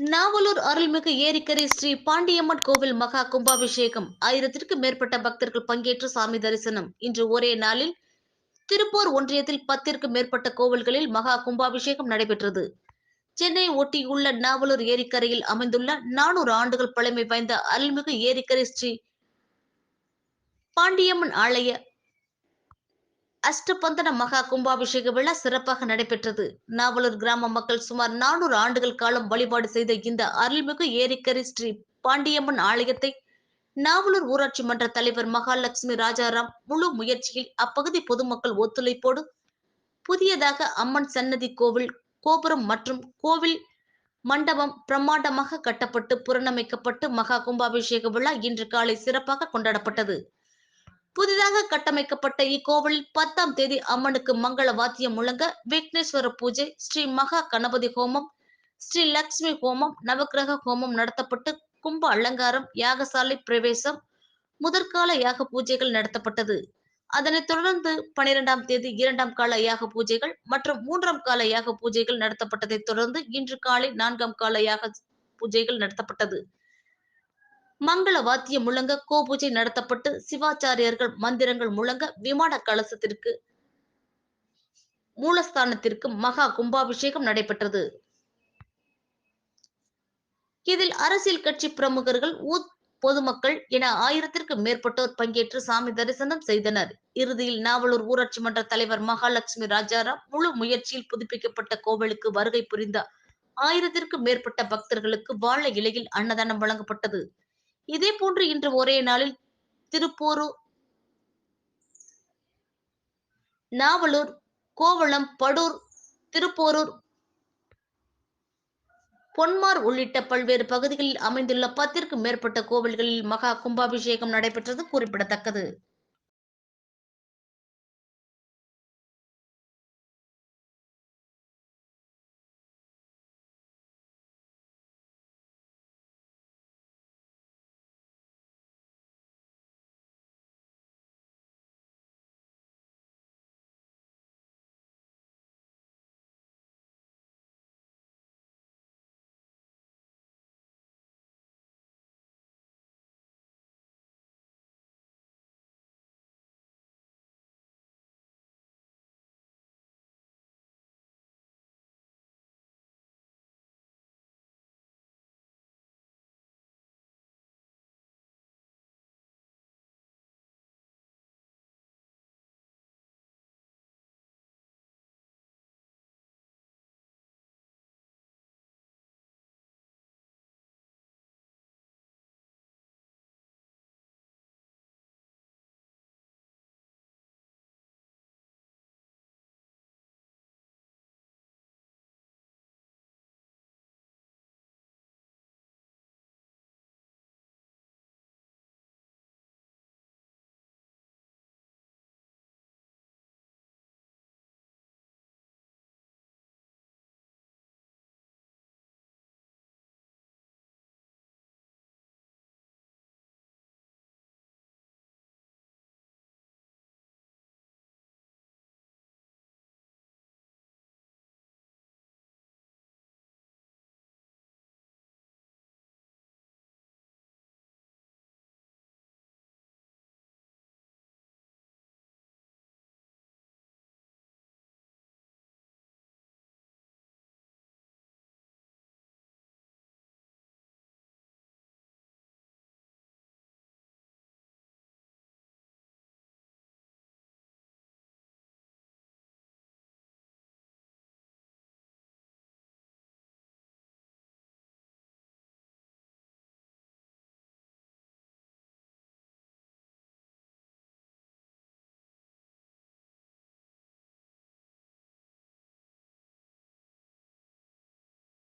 நாவலூர் அருள்மிகு ஏரிக்கரை ஸ்ரீ பாண்டியம்மன் கோவில் மகா கும்பாபிஷேகம். ஆயிரத்திற்கு மேற்பட்ட பக்தர்கள் பங்கேற்று சாமி தரிசனம். இன்று ஒரே நாளில் திருப்பூர் ஒன்றியத்தில் பத்திற்கும் மேற்பட்ட கோவில்களில் மகா கும்பாபிஷேகம் நடைபெற்றது. சென்னை ஒட்டியுள்ள நாவலூர் ஏரிக்கரையில் அமைந்துள்ள நானூறு ஆண்டுகள் பழமை வாய்ந்த அருள்மிகு ஏரிக்கரை ஸ்ரீ பாண்டியம்மன் ஆலய அஷ்டபந்தன மகா கும்பாபிஷேக விழா சிறப்பாக நடைபெற்றது. நாவலூர் கிராம மக்கள் சுமார் நானூறு ஆண்டுகள் காலம் வழிபாடு செய்த இந்த அருள்மிகு ஏரிக்கரி ஸ்ரீ பாண்டியம்மன் ஆலயத்தை நாவலூர் ஊராட்சி மன்ற தலைவர் மகாலட்சுமி ராஜாராம் முழு முயற்சியில் அப்பகுதி பொதுமக்கள் ஒத்துழைப்போடு புதியதாக அம்மன் சன்னதி கோவில் கோபுரம் மற்றும் கோவில் மண்டபம் பிரம்மாண்டமாக கட்டப்பட்டு புறணமைக்கப்பட்டு மகா கும்பாபிஷேக விழா இன்று காலை சிறப்பாக கொண்டாடப்பட்டது. புதிதாக கட்டமைக்கப்பட்ட இக்கோவிலில் பத்தாம் தேதி அம்மனுக்கு மங்கள வாத்தியம் முழங்க விக்னேஸ்வர பூஜை ஸ்ரீ மகா கணபதி ஹோமம் ஸ்ரீ லக்ஷ்மி ஹோமம் நவக்கிரக ஹோமம் நடத்தப்பட்டு கும்ப அலங்காரம் யாகசாலை பிரவேசம் முதற்கால யாக பூஜைகள் நடத்தப்பட்டது. அதனைத் தொடர்ந்து பனிரெண்டாம் தேதி இரண்டாம் கால யாக பூஜைகள் மற்றும் மூன்றாம் கால யாக பூஜைகள் நடத்தப்பட்டதைத் தொடர்ந்து இன்று காலை நான்காம் கால யாக பூஜைகள் நடத்தப்பட்டது. மங்கள வாத்தியம் முழங்க கோபூஜை நடத்தப்பட்டு சிவாச்சாரியர்கள் மந்திரங்கள் முழங்க விமான கலசத்திற்கு மூலஸ்தானத்திற்கு மகா கும்பாபிஷேகம் நடைபெற்றது. இதில் அரசியல் கட்சி பிரமுகர்கள் ஊத் பொதுமக்கள் என ஆயிரத்திற்கும் மேற்பட்டோர் பங்கேற்று சாமி தரிசனம் செய்தனர். இறுதியில் நாவலூர் ஊராட்சி மன்ற தலைவர் மகாலட்சுமி ராஜாராம் முழு முயற்சியில் புதுப்பிக்கப்பட்ட கோவிலுக்கு வருகை புரிந்த ஆயிரத்திற்கும் மேற்பட்ட பக்தர்களுக்கு வாழை இலையில் அன்னதானம் வழங்கப்பட்டது. இதே போன்று இன்று ஒரே நாளில் திருப்பூரு நாவலூர் கோவளம் படூர் திருப்போரூர் பொன்மார் உள்ளிட்ட பல்வேறு பகுதிகளில் அமைந்துள்ள பத்திற்கும் மேற்பட்ட கோவில்களில் மகா கும்பாபிஷேகம் நடைபெற்றது குறிப்பிடத்தக்கது.